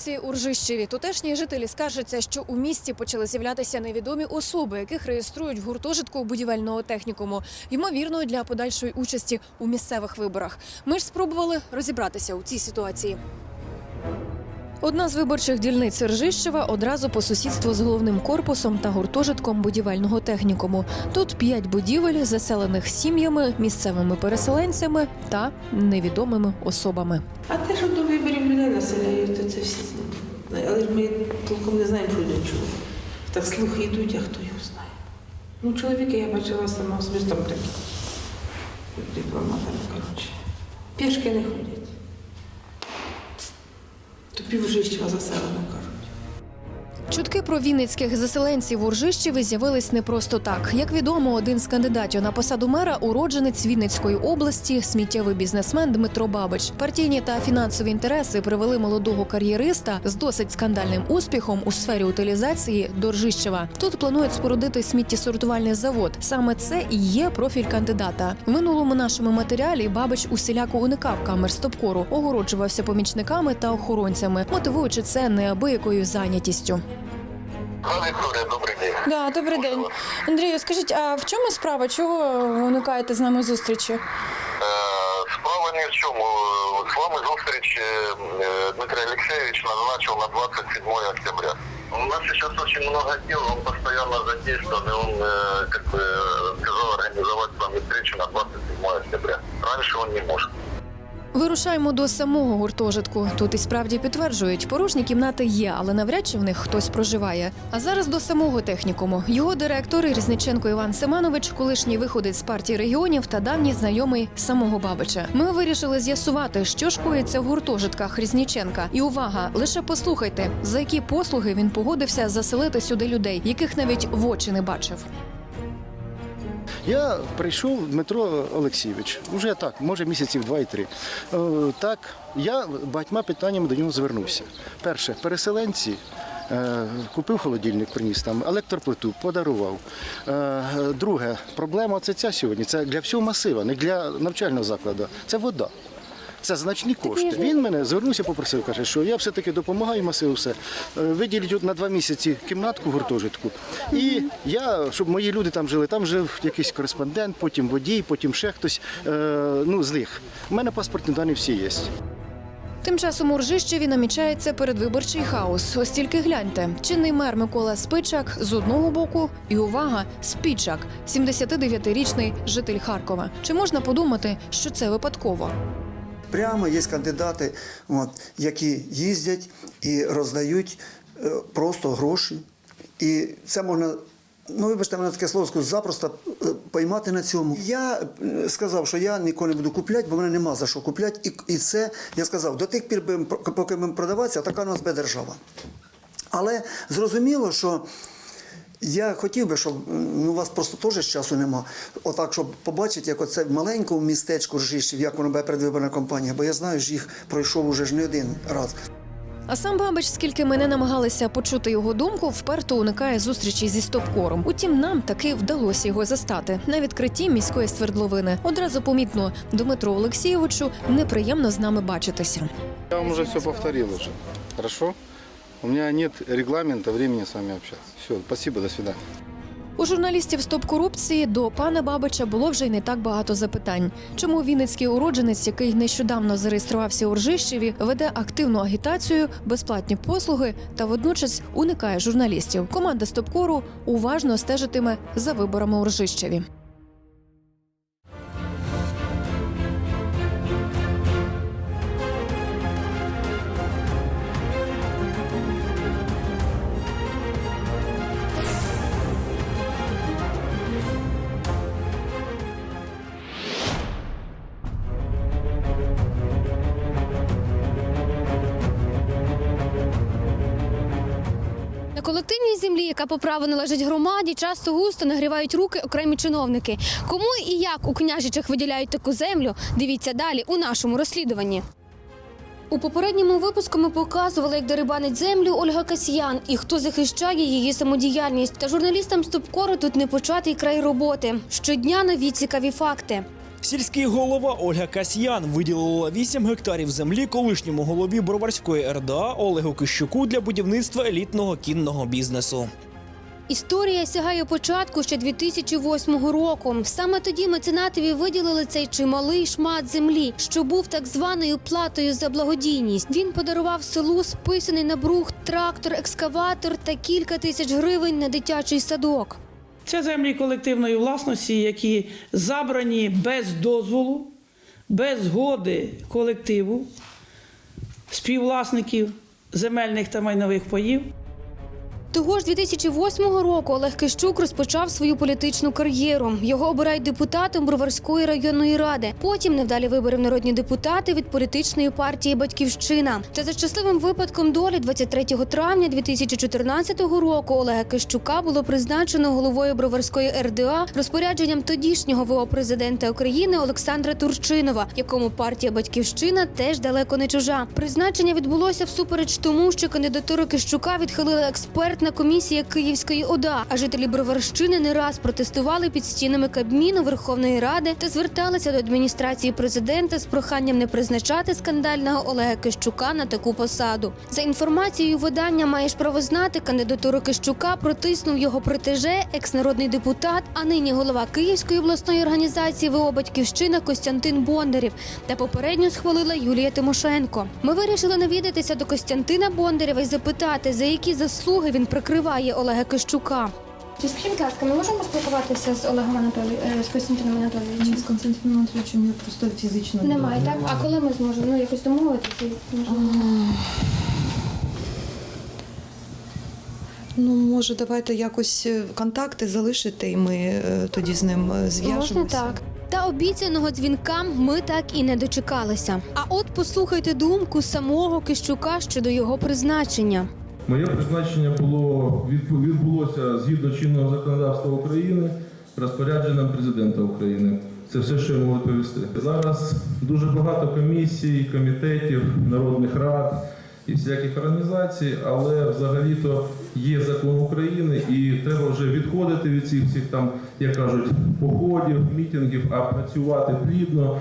корупції у Ржищеві. Тутешні жителі скаржаться, що у місті почали з'являтися невідомі особи, яких реєструють в гуртожитку будівельного технікуму, ймовірно, для подальшої участі у місцевих виборах. Ми ж спробували розібратися у цій ситуації. Одна з виборчих дільниць Ржищева одразу по сусідству з головним корпусом та гуртожитком будівельного технікуму. Тут п'ять будівель, заселених сім'ями, місцевими переселенцями та невідомими особами. А те, що до то це всі. Але ж ми толком не знаємо, що до чули. Так слухи йдуть, а хто його знає. Ну, чоловіка я бачила сама особисто там такі. Дипломатами, коротше. Пішки не ходять. То півжищева заселено, кажуть. Чутки про вінницьких заселенців у Ржищеві з'явились не просто так. Як відомо, один з кандидатів на посаду мера уродженець Вінницької області, сміттєвий бізнесмен Дмитро Бабич. Партійні та фінансові інтереси привели молодого кар'єриста з досить скандальним успіхом у сфері утилізації до Ржищева. Тут планують спорудити сміттєсортувальний завод. Саме це і є профіль кандидата. В минулому нашому матеріалі Бабич усіляко уникав камер стопкору, огороджувався помічниками та охоронцями, мотивуючи це неабиякою зайнятістю. Пане Вікторія, добрий день. Да, добрий день. Андрію, скажіть, а в чому справа? Чого ви уникаєте з нами зустрічі? Е, Справа ні в чому. З вами зустріч е, е, Дмитрий Алексеевич назначил на 27 октября. У нас сейчас очень много дел, он постоянно задействован, и он э, как бы э, сказал организовать с вами Вирушаємо до самого гуртожитку. Тут і справді підтверджують, порожні кімнати є, але навряд чи в них хтось проживає. А зараз до самого технікуму. Його директор Різниченко Іван Семенович, колишній виходить з партії регіонів та давній знайомий самого Бабича. Ми вирішили з'ясувати, що ж в гуртожитках Різніченка. І увага, лише послухайте, за які послуги він погодився заселити сюди людей, яких навіть в очі не бачив. Я прийшов Дмитро Олексійович, вже так, може місяців два і три. Е, Так, я багатьма питаннями до нього звернувся. Перше, переселенці. е, Купив холодильник, приніс там, електроплиту, подарував. Е, Друге, проблема це ця сьогодні. Це для всього масива, не для навчального закладу. Це вода. Це значні кошти. Він мене звернувся, попросив, каже, що я все-таки допомагаю масиву все. Е, Виділіть на два місяці кімнатку в гуртожитку. І я, щоб мої люди там жили, там жив якийсь кореспондент, потім водій, потім ще хтось е, ну, з них. У мене паспортні дані всі є. Тим часом у Ржищеві намічається передвиборчий хаос. Ось тільки гляньте. Чинний мер Микола Спичак з одного боку, і увага, Спічак, 79-річний житель Харкова. Чи можна подумати, що це випадково? Прямо є кандидати, от, які їздять і роздають е, просто гроші. І це можна, ну вибачте, мене таке слово скажу, запросто е, поймати на цьому. Я е, сказав, що я ніколи не буду купляти, бо мене нема за що купляти. І, і це я сказав, до тих пір, поки ми продаватися, така у нас буде держава. Але зрозуміло, що я хотів би, щоб ну, у вас просто теж часу нема. Отак, щоб побачити, як оце в маленькому містечку Ржищів, як воно буде передвиборна кампанія, бо я знаю, що їх пройшов уже ж не один раз. А сам Бабич, скільки ми не намагалися почути його думку, вперто уникає зустрічі зі стопкором. Утім, нам таки вдалося його застати на відкритті міської свердловини. Одразу помітно Дмитру Олексійовичу неприємно з нами бачитися. Я вам уже все повторил уже. Хорошо? У меня нет регламента времени с вами общаться. Все, спасибо, до свидания. У журналістів стоп корупції до пана Бабича було вже й не так багато запитань. Чому вінницький уродженець, який нещодавно зареєструвався у Ржищеві, веде активну агітацію, безплатні послуги та водночас уникає журналістів? Команда стопкору уважно стежитиме за виборами у Ржищеві. Яка по праву належить громаді, часто густо нагрівають руки окремі чиновники. Кому і як у княжичах виділяють таку землю, дивіться далі у нашому розслідуванні. У попередньому випуску ми показували, як дерибанить землю Ольга Касьян і хто захищає її самодіяльність. Та журналістам Стопкору тут не початий край роботи. Щодня нові цікаві факти. Сільський голова Ольга Касьян виділила 8 гектарів землі колишньому голові Броварської РДА Олегу Кищуку для будівництва елітного кінного бізнесу. Історія сягає початку ще 2008 року. Саме тоді меценатові виділили цей чималий шмат землі, що був так званою платою за благодійність. Він подарував селу списаний на брух трактор, екскаватор та кілька тисяч гривень на дитячий садок. Це землі колективної власності, які забрані без дозволу, без згоди колективу, співвласників земельних та майнових паїв. Того ж 2008 року Олег Кищук розпочав свою політичну кар'єру. Його обирають депутатом Броварської районної ради. Потім невдалі вибори в народні депутати від політичної партії Батьківщина. Та за щасливим випадком долі 23 травня 2014 року Олега Кищука було призначено головою Броварської РДА розпорядженням тодішнього ВО президента України Олександра Турчинова, якому партія Батьківщина теж далеко не чужа. Призначення відбулося всупереч тому, що кандидатуру Кищука відхилила експертна комісія Київської ОДА. А жителі Броварщини не раз протестували під стінами Кабміну Верховної Ради та зверталися до адміністрації президента з проханням не призначати скандального Олега Кищука на таку посаду. За інформацією видання маєш право знати, кандидатуру Кищука протиснув його протеже, екс-народний депутат, а нині голова Київської обласної організації ВО Батьківщина Костянтин Бондарів та попередньо схвалила Юлія Тимошенко. Ми вирішили навідатися до Костянтина Бондарєва і запитати, за які заслуги він прикриває Олега Кищука. Скажіть, будь ласка, ми можемо спілкуватися з Олегом Анатолійовичем, з Костянтином Анатолійовичем? З Константином Анатолійовичем я просто фізично Немає, так? А коли ми зможемо ну, якось домовитися? Ну, може, давайте якось е, контакти залишити, і ми е, тоді з ним е, зв'яжемося. Можна так. Та обіцяного дзвінка ми так і не дочекалися. А от послухайте думку самого Кищука щодо його призначення. Моє призначення було відбу- відбулося згідно чинного законодавства України розпорядженням президента України. Це все, що я можу відповісти. Зараз дуже багато комісій, комітетів, народних рад і всяких організацій, але взагалі-то є закон України, і треба вже відходити від цих всіх там, як кажуть, походів, мітингів, а працювати плідно,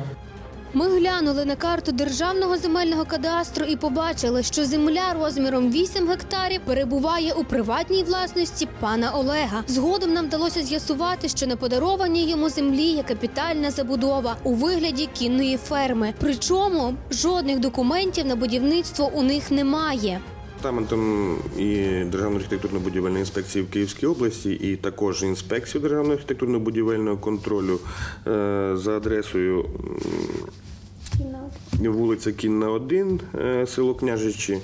Ми глянули на карту державного земельного кадастру і побачили, що земля розміром 8 гектарів перебуває у приватній власності пана Олега. Згодом нам вдалося з'ясувати, що на подарованій йому землі є капітальна забудова у вигляді кінної ферми. Причому жодних документів на будівництво у них немає. Департаментом і Державної архітектурно-будівельної інспекції в Київській області, і також інспекцію Державного архітектурно-будівельного контролю е, за адресою вулиця Кінна 1, е, село Княжичі.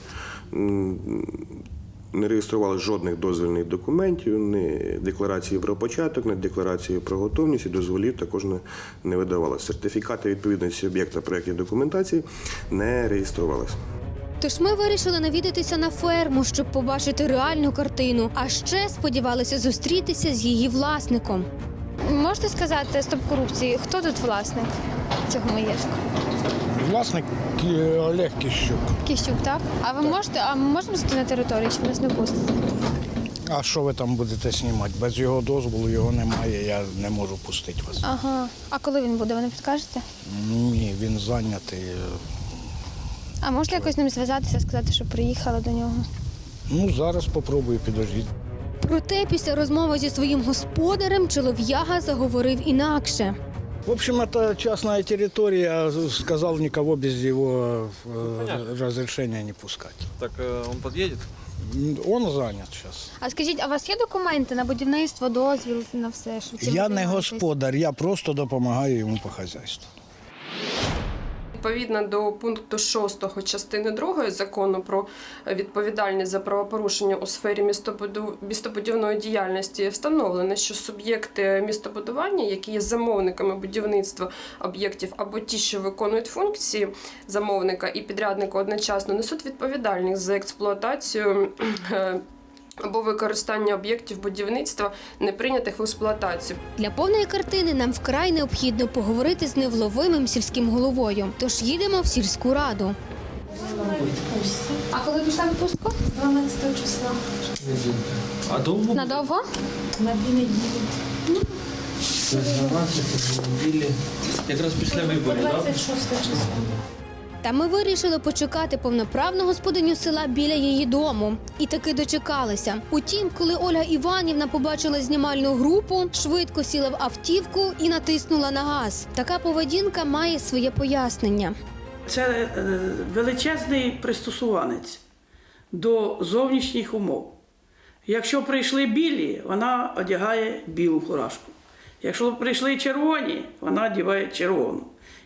Не реєстрували жодних дозвільних документів, ні декларації про початок, ні декларації про готовність і дозволів також не, не видавалося. Сертифікати відповідності об'єкта проєктної документації не реєструвалися. Тож ми вирішили навідатися на ферму, щоб побачити реальну картину. А ще сподівалися зустрітися з її власником. Можете сказати стоп корупції, хто тут власник цього маєтку? Власник Кі- Олег Кіщук. Кіщук, так? А ви можете, а ми можемо зайти на територію, чи нас не пустите? А що ви там будете знімати? Без його дозволу його немає, я не можу пустити вас. Ага. А коли він буде, ви не підкажете? Ні, він зайнятий. А можете якось з ним зв'язатися, сказати, що приїхали до нього? Ну, зараз попробую підождіть. Проте після розмови зі своїм господарем чолов'яга заговорив інакше. В общем, это частная территория. Сказал никого без его э, разрешения не пускать. Так він під'їде? М, Он занят сейчас. А скажіть, а у вас є документи на будівництво, дозвіл на все? Що Я не господар, я просто допомагаю йому по хазяйству. Відповідно до пункту 6 частини 2 закону про відповідальність за правопорушення у сфері містобудівної діяльності встановлено, що суб'єкти містобудування, які є замовниками будівництва об'єктів або ті, що виконують функції замовника і підрядника одночасно, несуть відповідальність за експлуатацію. Або використання об'єктів будівництва, не прийнятих в експлуатацію. Для повної картини нам вкрай необхідно поговорити з невловимим сільським головою. Тож їдемо в сільську раду. А коли пішла відпустку? 12 числа. А довго? Надовго? На дві неділі. Признаватися, автомобілі. Якраз після виборів, так? 26 числа. Та ми вирішили почекати повноправну господиню села біля її дому. І таки дочекалися. Утім, коли Ольга Іванівна побачила знімальну групу, швидко сіла в автівку і натиснула на газ. Така поведінка має своє пояснення. Це е, величезний пристосуванець до зовнішніх умов. Якщо прийшли білі, вона одягає білу фуражку. Якщо прийшли червоні, вона одягає червону.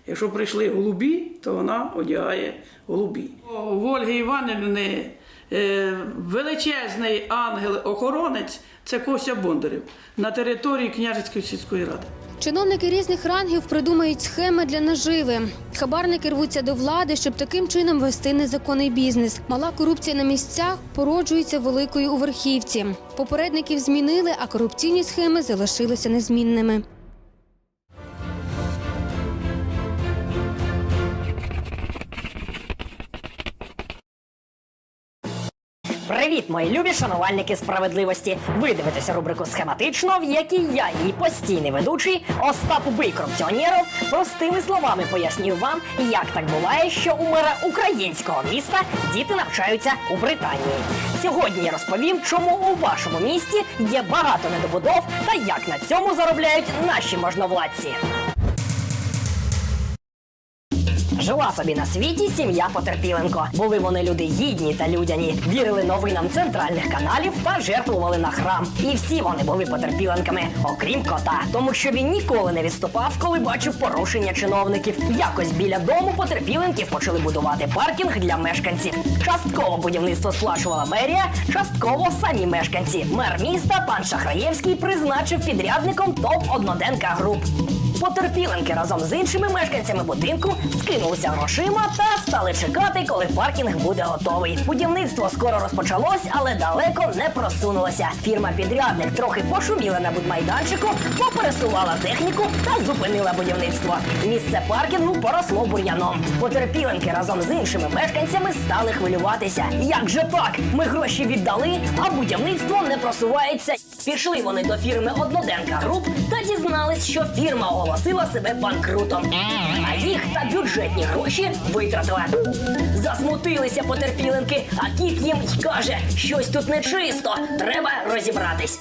Якщо прийшли голубі, то вона одягає голубі. У Ольги Іванівни е, величезний ангел-охоронець це Кося Бондарів на території Княжицької сільської ради. Чиновники різних рангів придумають схеми для наживи. Хабарники рвуться до влади, щоб таким чином вести незаконний бізнес. Мала корупція на місцях породжується великою у верхівці. Попередників змінили, а корупційні схеми залишилися незмінними. Привіт, мої любі шанувальники справедливості. Ви дивитеся рубрику схематично, в якій я, її постійний ведучий Остап Убий корупціонеров, простими словами пояснюю вам, як так буває, що у мера українського міста діти навчаються у Британії. Сьогодні я розповім, чому у вашому місті є багато недобудов та як на цьому заробляють наші можновладці. Жила собі на світі сім'я Потерпіленко. Були вони люди гідні та людяні, вірили новинам центральних каналів та жертвували на храм. І всі вони були потерпіленками, окрім кота, тому що він ніколи не відступав, коли бачив порушення чиновників. Якось біля дому потерпіленків почали будувати паркінг для мешканців. Частково будівництво сплачувала мерія, частково самі мешканці. Мер міста пан Шахраєвський призначив підрядником ТОВ Одноденка груп. Потерпіленки разом з іншими мешканцями будинку скинулися грошима та стали чекати, коли паркінг буде готовий. Будівництво скоро розпочалось, але далеко не просунулося. Фірма-підрядник трохи пошуміла на будмайданчику, попересувала техніку та зупинила будівництво. Місце паркінгу поросло бур'яном. Потерпіленки разом з іншими мешканцями стали хвилюватися. Як же так? Ми гроші віддали, а будівництво не просувається. Пішли вони до фірми Одноденка Груп та дізнались, що фірма оголосила себе банкрутом. А їх та бюджетні гроші витратила. Засмутилися потерпіленки, а кіт їм каже, щось тут нечисто, треба розібратись.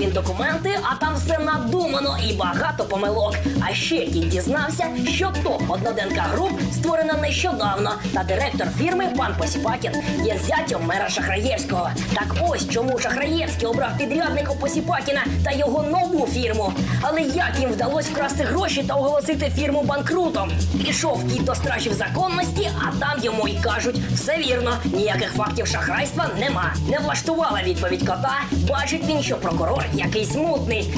Він документи, а там все надумано і багато помилок. А ще кіт дізнався, що ТОП Одноденка Груп створена нещодавно, та директор фірми пан Посіпакін є зятем мера Шахраєвського. Так ось чому Шахраєвський обрав підрядника Посіпакіна та його нову фірму. Але як їм вдалося вкрасти гроші та оголосити фірму банкрутом? Пішов кіт до стражів законності, а там йому й кажуть, все вірно, ніяких фактів шахрайства нема. Не влаштувала відповідь кота. Бачить він, що прокурор якийсь мутний.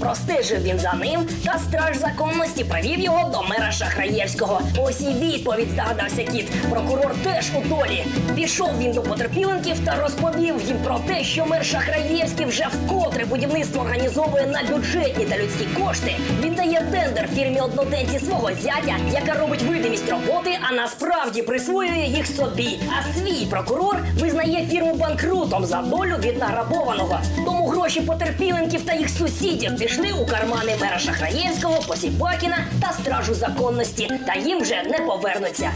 Простежив він за ним, та страж законності привів його до мера Шахраєвського. Ось і відповідь здогадався кіт. Прокурор теж у долі. Пішов він до потерпіленків та розповів їм про те, що мер Шахраєвський вже вкотре будівництво організовує на бюджетні та людські кошти. Він дає тендер фірмі одноденці свого зятя, яка робить видимість роботи, а насправді присвоює їх собі. А свій прокурор визнає фірму банкрутом за долю від награбованого. Тому гроші потерпіленків та їх сусідів пішли у кармани мера Шахраєвського, Посіпакіна та стражу законності, та їм вже не повернуться.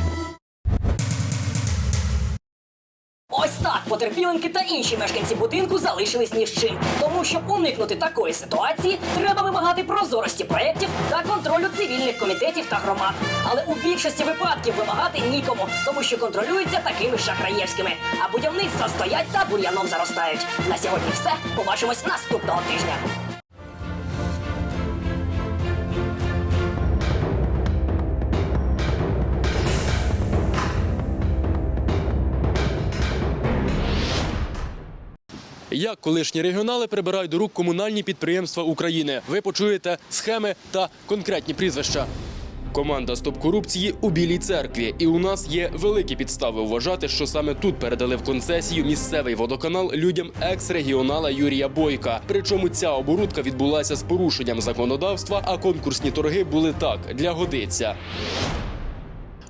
Потерпіленки та інші мешканці будинку залишились ні з чим. Тому щоб уникнути такої ситуації, треба вимагати прозорості проєктів та контролю цивільних комітетів та громад. Але у більшості випадків вимагати нікому, тому що контролюються такими шахраєвськими. А будівництва стоять та бур'яном заростають. На сьогодні все. Побачимось наступного тижня. Як колишні регіонали прибирають до рук комунальні підприємства України. Ви почуєте схеми та конкретні прізвища. Команда Стоп корупції у Білій церкві, і у нас є великі підстави вважати, що саме тут передали в концесію місцевий водоканал людям екс-регіонала Юрія Бойка. Причому ця оборудка відбулася з порушенням законодавства, а конкурсні торги були так для годиця.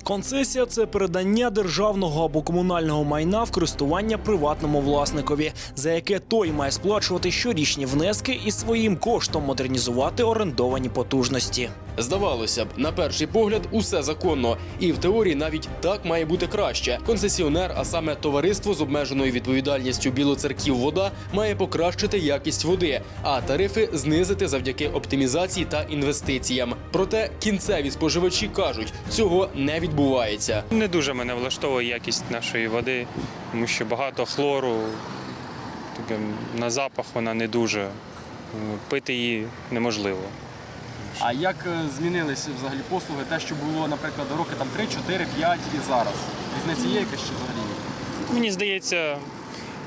Концесія це передання державного або комунального майна в користування приватному власникові, за яке той має сплачувати щорічні внески і своїм коштом модернізувати орендовані потужності. Здавалося б, на перший погляд, усе законно, і в теорії навіть так має бути краще. Концесіонер, а саме товариство з обмеженою відповідальністю Білоцерків вода, має покращити якість води, а тарифи знизити завдяки оптимізації та інвестиціям. Проте кінцеві споживачі кажуть, цього не відбувається. Не дуже мене влаштовує якість нашої води, тому що багато хлору, таке, на запах вона не дуже. Пити її неможливо. А як е, змінилися взагалі послуги? Те, що було, наприклад, роки там 3, 4, 5 і зараз. Різниця є якась чи взагалі? Мені здається,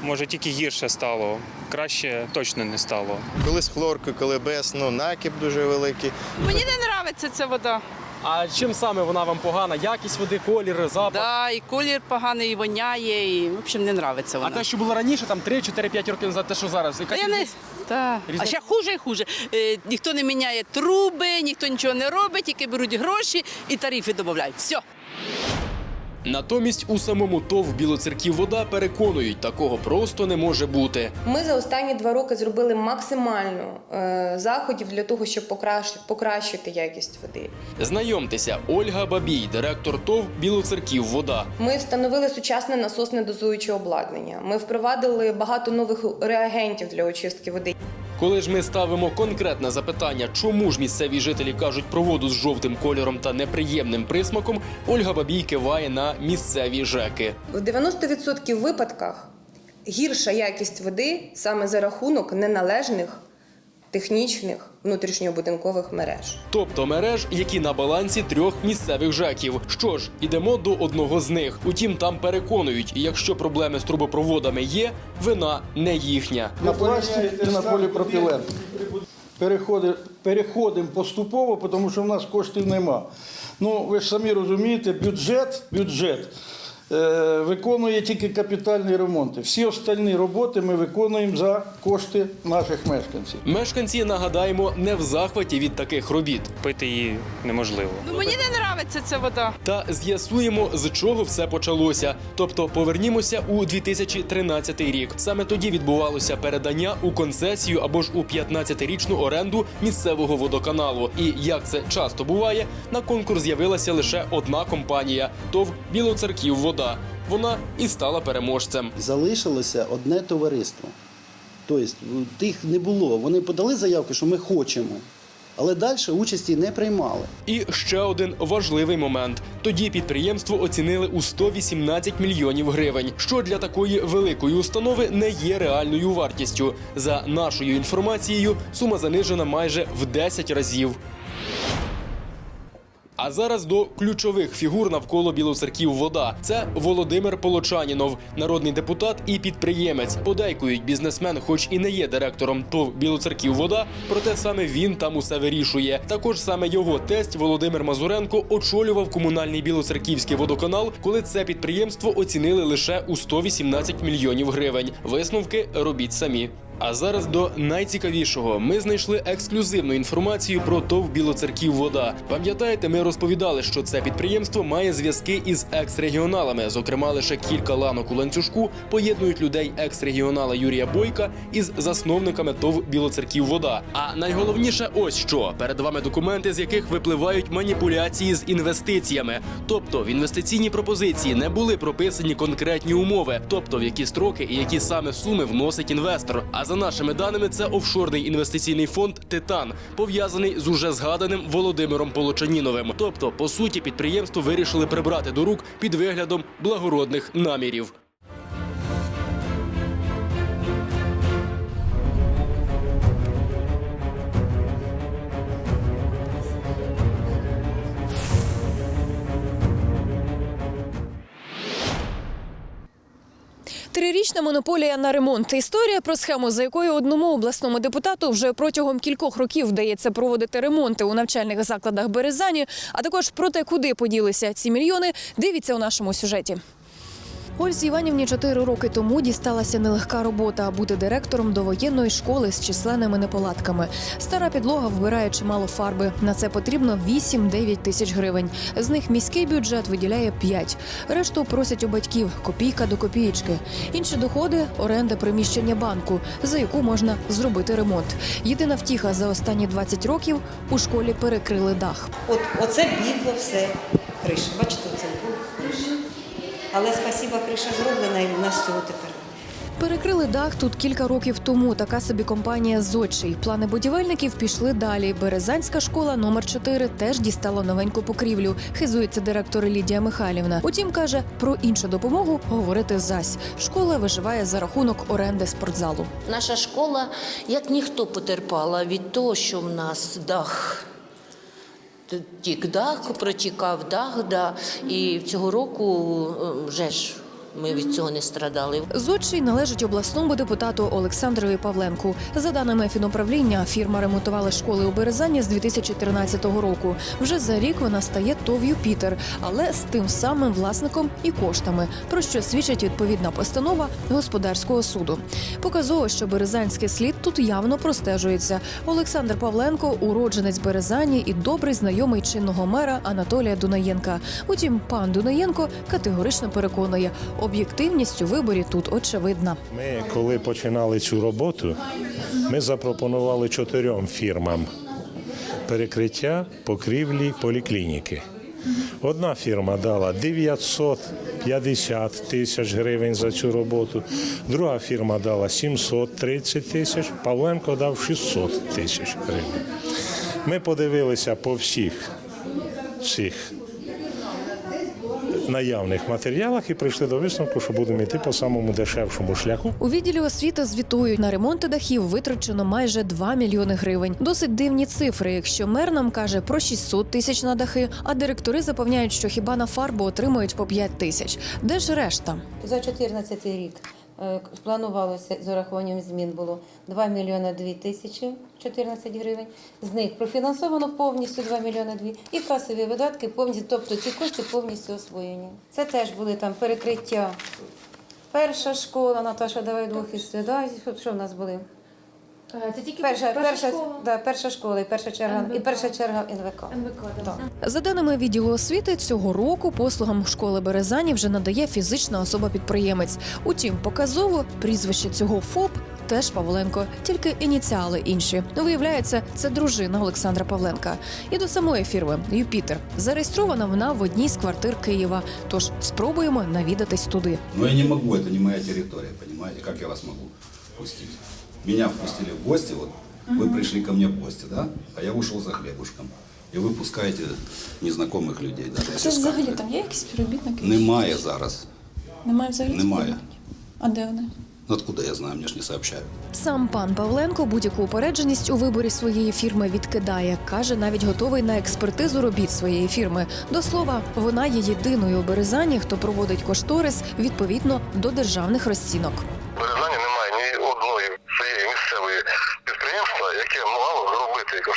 може тільки гірше стало, краще точно не стало. Коли з хлоркою, коли без, ну накип дуже великий. Мені не подобається ця вода. А чим саме вона вам погана? Якість води, колір, запах? Да, і колір поганий, і воняє, і в общем не подобається А те, що було раніше, там 3, 4, 5 років назад, те, що зараз. Та я не... Та. А ще хуже і хуже. Е, ніхто не міняє труби, ніхто нічого не робить, тільки беруть гроші і тарифи додають. Все. Натомість у самому ТОВ Білоцерків вода переконують, такого просто не може бути. Ми за останні два роки зробили максимально е, заходів для того, щоб покращити, покращити якість води. Знайомтеся, Ольга Бабій, директор ТОВ Білоцерків вода. Ми встановили сучасне насосне дозуюче обладнання. Ми впровадили багато нових реагентів для очистки води. Коли ж ми ставимо конкретне запитання, чому ж місцеві жителі кажуть про воду з жовтим кольором та неприємним присмаком, Ольга Бабій киває на місцеві ЖЕКи. В 90% випадках гірша якість води саме за рахунок неналежних технічних внутрішньобудинкових мереж. Тобто мереж, які на балансі трьох місцевих ЖЕКів. Що ж, ідемо до одного з них. Утім, там переконують, якщо проблеми з трубопроводами є, вина не їхня. На пласті і на поліпропілен. Переходи- Переходимо поступово, тому що в нас коштів нема. Ну, ви ж самі розумієте, бюджет, бюджет виконує тільки капітальні ремонти. Всі остальні роботи ми виконуємо за кошти наших мешканців. Мешканці нагадаємо не в захваті від таких робіт. Пити її неможливо. Ну, мені не подобається ця вода. Та з'ясуємо, з чого все почалося. Тобто повернімося у 2013 рік. Саме тоді відбувалося передання у концесію або ж у 15-річну оренду місцевого водоканалу. І як це часто буває, на конкурс з'явилася лише одна компанія ТОВ Білоцерків вода. Вона і стала переможцем. залишилося одне товариство. Тобто тих не було. Вони подали заявки, що ми хочемо, але далі участі не приймали. І ще один важливий момент. Тоді підприємство оцінили у 118 мільйонів гривень, що для такої великої установи не є реальною вартістю. За нашою інформацією, сума занижена майже в 10 разів. А зараз до ключових фігур навколо Білоцерків вода. Це Володимир Полочанінов, народний депутат і підприємець. Подейкують бізнесмен, хоч і не є директором ТОВ Білоцерків вода, проте саме він там усе вирішує. Також саме його тесть Володимир Мазуренко очолював комунальний білоцерківський водоканал, коли це підприємство оцінили лише у 118 мільйонів гривень. Висновки робіть самі. А зараз до найцікавішого. Ми знайшли ексклюзивну інформацію про ТОВ Білоцерків вода. Пам'ятаєте, ми розповідали, що це підприємство має зв'язки із екс-регіоналами. Зокрема, лише кілька ланок у ланцюжку поєднують людей екс-регіонала Юрія Бойка із засновниками ТОВ Білоцерків вода. А найголовніше, ось що перед вами документи, з яких випливають маніпуляції з інвестиціями. Тобто в інвестиційній пропозиції не були прописані конкретні умови, тобто в які строки і які саме суми вносить інвестор. А за нашими даними, це офшорний інвестиційний фонд Титан, пов'язаний з уже згаданим Володимиром Полочаніновим. Тобто, по суті, підприємство вирішили прибрати до рук під виглядом благородних намірів. Трирічна монополія на ремонт. Історія про схему, за якою одному обласному депутату вже протягом кількох років вдається проводити ремонти у навчальних закладах Березані, а також про те, куди поділися ці мільйони. Дивіться у нашому сюжеті. Ользі Іванівні 4 роки тому дісталася нелегка робота бути директором довоєнної школи з численними неполадками. Стара підлога вбирає чимало фарби. На це потрібно 8-9 тисяч гривень. З них міський бюджет виділяє 5. Решту просять у батьків копійка до копієчки. Інші доходи оренда приміщення банку, за яку можна зробити ремонт. Єдина втіха за останні 20 років у школі перекрили дах. От оце бігло все. Криша. Бачите, криша. Але спасіба, криша зроблена, і в нас цього тепер. Перекрили дах тут кілька років тому. Така собі компанія Зодчий. Плани будівельників пішли далі. Березанська школа номер 4 теж дістала новеньку покрівлю. Хизується директор Лідія Михайлівна. Утім, каже, про іншу допомогу говорити зась. Школа виживає за рахунок оренди спортзалу. Наша школа, як ніхто, потерпала від того, що в нас дах. Тік дах, протікав дах, да. і цього року е, вже ж ми від цього не страдали. Зодчий належить обласному депутату Олександрові Павленку. За даними фінуправління, фірма ремонтувала школи у Березані з 2013 року. Вже за рік вона стає ТОВ «Юпітер», але з тим самим власником і коштами, про що свідчить відповідна постанова господарського суду. Показово, що березанський слід тут явно простежується. Олександр Павленко уродженець Березані і добрий знайомий чинного мера Анатолія Дунаєнка. Утім, пан Дунаєнко категорично переконує, об'єктивність у виборі тут очевидна. Ми, коли починали цю роботу, ми запропонували чотирьом фірмам перекриття покрівлі поліклініки. Одна фірма дала 950 тисяч гривень за цю роботу, друга фірма дала 730 тисяч, Павленко дав 600 тисяч гривень. Ми подивилися по всіх цих наявних матеріалах і прийшли до висновку, що будемо йти по самому дешевшому шляху. У відділі освіти звітують на ремонти дахів витрачено майже 2 мільйони гривень. Досить дивні цифри. Якщо мер нам каже про 600 тисяч на дахи, а директори запевняють, що хіба на фарбу отримують по 5 тисяч. Де ж решта? За 2014 рік планувалося з урахуванням змін було 2 мільйони 2 тисячі 14 гривень. З них профінансовано повністю 2 мільйони 2 і касові видатки повністю, тобто ці кошти повністю освоєні. Це теж були там перекриття. Перша школа, Наташа, давай двох із що в нас були? Це тільки Перша, перша школа? да, перша школа і перша черга, і перша черга НВК. НВК, Так. За даними відділу освіти, цього року послугам школи Березані вже надає фізична особа-підприємець. Утім, показово прізвище цього ФОП. Теж Павленко, тільки ініціали інші. Виявляється, це дружина Олександра Павленка. І до самої фірми Юпітер зареєстрована вона в одній з квартир Києва. Тож спробуємо навідатись туди. Но я не могу, это не моя территория, понимаете, как я вас могу пустить? Меня впустили в гости, вот вы пришли ко мне в гости, да? А я вышел за хлебушком. И вы пускаете незнакомых людей, даже Це если з взагалі карти. там є якісь співробітники? Немає зараз. Немає взагалі? Немає. співробітників? А де вони? Ну откуда я знаю, мне ж не сообщают. Сам пан Павленко будь-яку упередженість у виборі своєї фірми відкидає. каже, навіть готовий на експертизу робіт своєї фірми. До слова, вона є єдиною у Березані, хто проводить кошторис відповідно до державних розцінок.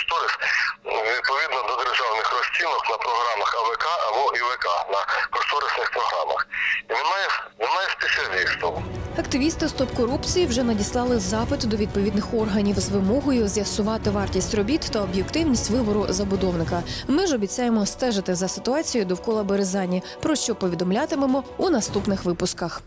Кошторис відповідно до державних розцінок на програмах АВК або ІВК на кошторисних програмах. І немає, немає спеціалістів. Активісти Стоп корупції вже надіслали запит до відповідних органів з вимогою з'ясувати вартість робіт та об'єктивність вибору забудовника. Ми ж обіцяємо стежити за ситуацією довкола Березані, про що повідомлятимемо у наступних випусках.